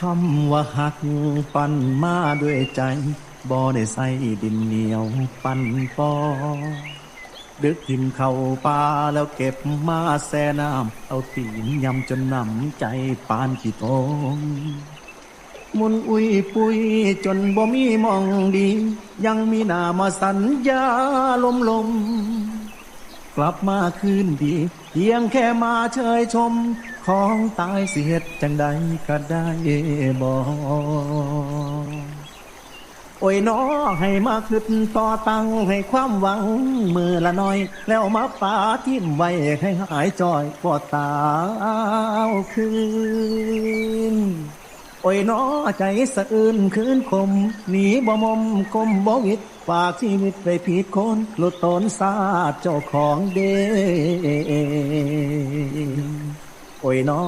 คำว่าหักปันมาด้วยใจบ่ได้ใส่ดินเหนียวปันปอดึกทิมเข้าป่าแล้วเก็บมาแซ่น้ำเอาตีนยำจนน้ำใจปานกี่ตมมุนอุ้ยปุยจนบ่มีมองดี ยังมีหน้ามาสัญญาลมลม กลับมาคืนดีเพียงแค่มาเชยชม ของตายเสียดจังใดก็ได้บอกโอ้ยน้อให้มาขึ้นต่อตังให้ความหวัง มือละน้อย แล้วมาป่าทิ่มไว้ให้หายจอยปอดตาคืนโอ้ยน้อใจสะอื้นคืนคมหนีบ่มมกลมบ่วิดฝากชีวิตไปผิดคนหลุดตนสาดเจ้าของเด โอ้ยน้อ